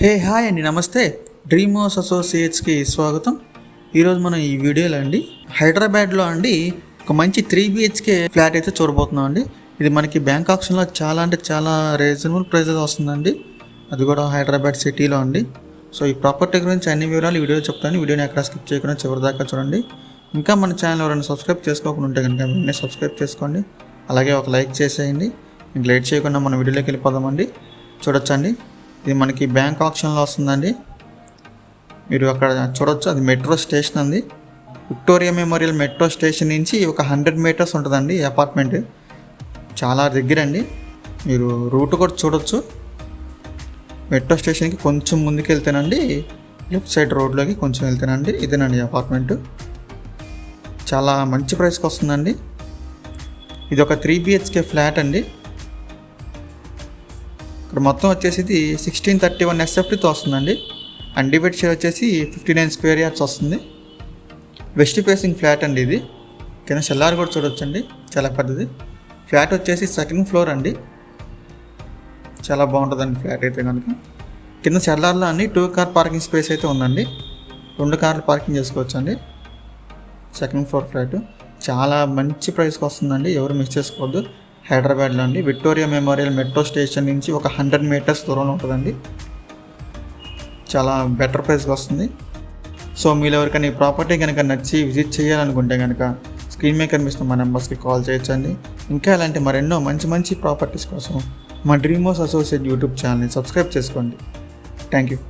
Hey hi అండి నమస్తే. Dream house అసోసియేట్స్కి స్వాగతం. ఈరోజు మనం ఈ వీడియోలో అండి హైదరాబాద్లో అండి ఒక మంచి త్రీ బిహెచ్కే ఫ్లాట్ అయితే చూడబోతున్నాం అండి. ఇది మనకి బ్యాంక్ ఆప్షన్లో చాలా అంటే చాలా రీజనబుల్ ప్రైజెస్ వస్తుందండి. అది కూడా హైదరాబాద్ సిటీలో అండి. సో ఈ ప్రాపర్టీ గురించి అన్ని వివరాలు వీడియో చెప్తాను. వీడియోని ఎక్కడ స్కిప్ చేయకుండా చివరి దాకా చూడండి. ఇంకా మన ఛానల్ ఎవరైనా సబ్స్క్రైబ్ చేసుకోకుండా ఉంటే కనుక వెంటనే సబ్స్క్రైబ్ చేసుకోండి. అలాగే ఒక లైక్ చేసేయండి. ఇంక లేట్ చేయకుండా మన వీడియోలోకి వెళ్ళిపోదామండి చూడొచ్చండి ఇది మనకి బ్యాంక్ ఆప్షన్లో వస్తుందండి. మీరు అక్కడ చూడొచ్చు అది మెట్రో స్టేషన్ అండి. విక్టోరియా మెమోరియల్ మెట్రో స్టేషన్ నుంచి ఒక హండ్రెడ్ మీటర్స్ ఉంటుందండి ఈ అపార్ట్మెంట్. చాలా దగ్గర అండి మీరు రూట్ కూడా చూడొచ్చు. మెట్రో స్టేషన్కి కొంచెం ముందుకు వెళ్తేనండి లెఫ్ట్ సైడ్ రోడ్లోకి కొంచెం వెళ్తేనండి ఇదేనండి అపార్ట్మెంట్. చాలా మంచి ప్రైస్కి వస్తుందండి. ఇది ఒక త్రీ బిహెచ్కే ఫ్లాట్ అండి. ఇక్కడ మొత్తం వచ్చేసి ఇది సిక్స్టీన్ థర్టీ వన్ ఎస్ఎఫ్టీతో వస్తుందండి. అండ్ డిబెట్ షేర్ వచ్చేసి ఫిఫ్టీ నైన్ స్క్వేర్ యార్డ్స్ వస్తుంది. వెస్ట్ ఫేసింగ్ ఫ్లాట్ అండి ఇది. కింద సెల్లార్ కూడా చూడొచ్చండి. చాలా పెద్దది. ఫ్లాట్ వచ్చేసి సెకండ్ ఫ్లోర్ అండి. చాలా బాగుంటుందండి ఫ్లాట్ అయితే కనుక. కింద సెల్లార్లో అన్ని టూ కార్ పార్కింగ్ స్పేస్ అయితే ఉందండి. రెండు కార్లు పార్కింగ్ చేసుకోవచ్చండి. సెకండ్ ఫ్లోర్ ఫ్లాట్ చాలా మంచి ప్రైస్కి వస్తుందండి. ఎవరు మిస్ చేసుకోవద్దు. హైదరాబాద్లో అండి విక్టోరియా మెమోరియల్ మెట్రో స్టేషన్ నుంచి ఒక హండ్రెడ్ మీటర్స్ దూరంలో ఉంటుందండి. చాలా బెటర్ ప్రైస్కి వస్తుంది. సో మీరు ఎవరికైనా ఈ ప్రాపర్టీ కనుక నచ్చి విజిట్ చేయాలనుకుంటే కనుక స్క్రీన్ మీద కనిపిస్తున్న మా నెంబర్స్కి కాల్ చేయొచ్చండి. ఇంకా ఇలాంటి మరెన్నో మంచి మంచి ప్రాపర్టీస్ కోసం మా డ్రీమ్ హౌస్ అసోసియేట్ యూట్యూబ్ ఛానల్ని సబ్స్క్రైబ్ చేసుకోండి. Thank you